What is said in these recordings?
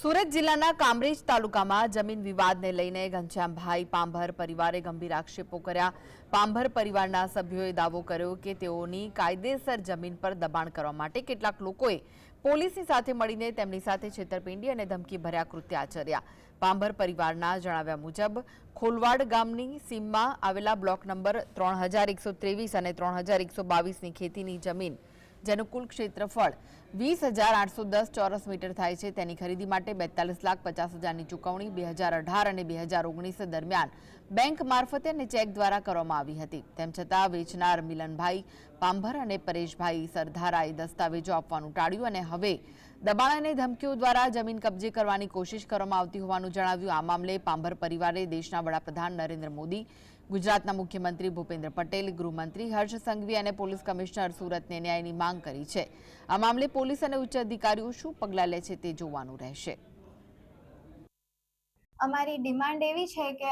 સુરત જિલ્લાના કામરેજ તાલુકામાં જમીન વિવાદને લઈને ઘનશ્યામભાઈ પાંભર પરિવારે ગંભીર આક્ષેપો કર્યા. પાંભર પરિવારના સભ્યોએ દાવો કર્યો કે તેઓની કાયદેસર જમીન પર દબાણ કરવા માટે કેટલાક લોકોએ પોલીસની સાથે મળીને તેમની સાથે છેતરપિંડી અને ધમકી ભર્યા કૃત્ય આચર્યા. પાંભર પરિવારના જણાવ્યા મુજબ, ખોલવાડ ગામની સીમમાં આવેલા બ્લોક નંબર ત્રણ અને ત્રણ ખેતીની જમીન જેનું કુલ ક્ષેત્રફળ વીસ હજાર આઠસો દસ ચોરસ મીટર થાય છે. તેની ખરીદી માટે બેતાલીસ લાખ પચાસ હજારની ચૂકવણી બે હજાર અઢાર અને બે હજાર ઓગણીસ દરમિયાન બેંક મારફતે અને ચેક દ્વારા કરવામાં આવી હતી. તેમ છતાં વેચનાર મિલનભાઈ પાંભર અને પરેશભાઈ સરધારાએ દસ્તાવેજો આપવાનું ટાળ્યું અને હવે દબાણ અને ધમકીઓ દ્વારા જમીન કબજે કરવાની કોશિશ કરવામાં આવતી હોવાનું જણાવ્યું. આ મામલે પાંભર પરિવારે દેશના વડાપ્રધાન નરેન્દ્ર મોદી, ગુજરાતના મુખ્યમંત્રી ભૂપેન્દ્ર પટેલ, ગૃહમંત્રી હર્ષ સંઘવી અને પોલીસ કમિશનર સુરતને ન્યાયની માંગ કરી છે. આ મામલે પોલીસ અને ઉચ્ચ અધિકારીઓ શું પગલાં લે છે તે જોવાનું રહેશે. અમારી ડિમાન્ડ એવી છે કે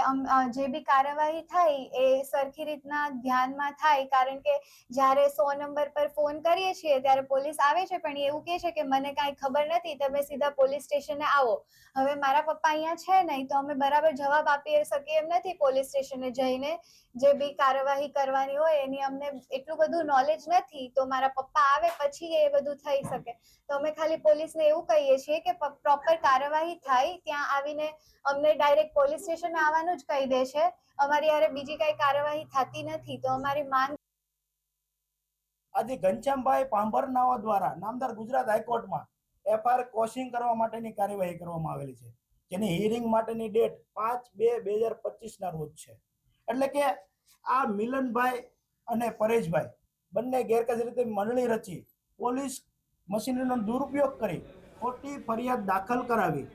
જે બી કાર્યવાહી થાય એ સરખી રીતના ધ્યાનમાં થાય. કારણ કે જ્યારે સો નંબર પર ફોન કરીએ છીએ ત્યારે પોલીસ આવે છે, પણ એવું કહે છે કે મને કાંઈ ખબર નથી, તમે સીધા પોલીસ સ્ટેશને આવો. હવે મારા પપ્પા અહીંયા છે નહીં, તો અમે બરાબર જવાબ આપી શકીએ એમ નથી પોલીસ સ્ટેશને જઈને જે બી કાર્યવાહી કરવાની હોય એની અમને એટલું બધું નોલેજ નથી. તો મારા પપ્પા આવે પછી એ બધું થઈ શકે. તો અમે ખાલી પોલીસને એવું કહીએ છીએ કે પ્રોપર કાર્યવાહી થાય, ત્યાં આવીને અમને ડાયરેક્ટ પોલીસ સ્ટેશન આવવાનું જ કહી દે છે. અમારી યારે બીજી કઈ કાર્યવાહી થતી નથી, તો અમારી માંગ આજે ઘનશ્યામભાઈ પાંભરનાઓ દ્વારા નામદાર ગુજરાત હાઈકોર્ટમાં એફઆઈઆર કોશિંગ કરવા માટેની કાર્યવાહી કરવામાં આવેલી છે. જેની હિયરિંગ માટેની ડેટ પાંચ બે બે હજાર પચીસના રોજ છે. એટલે કે આ મિલનભાઈ અને પરેશભાઈ બંને ગેરકાયદે રીતે મંડળી રચી પોલીસ મશીનરીનો દુરુપયોગ કરી ખોટી ફરિયાદ દાખલ કરાવી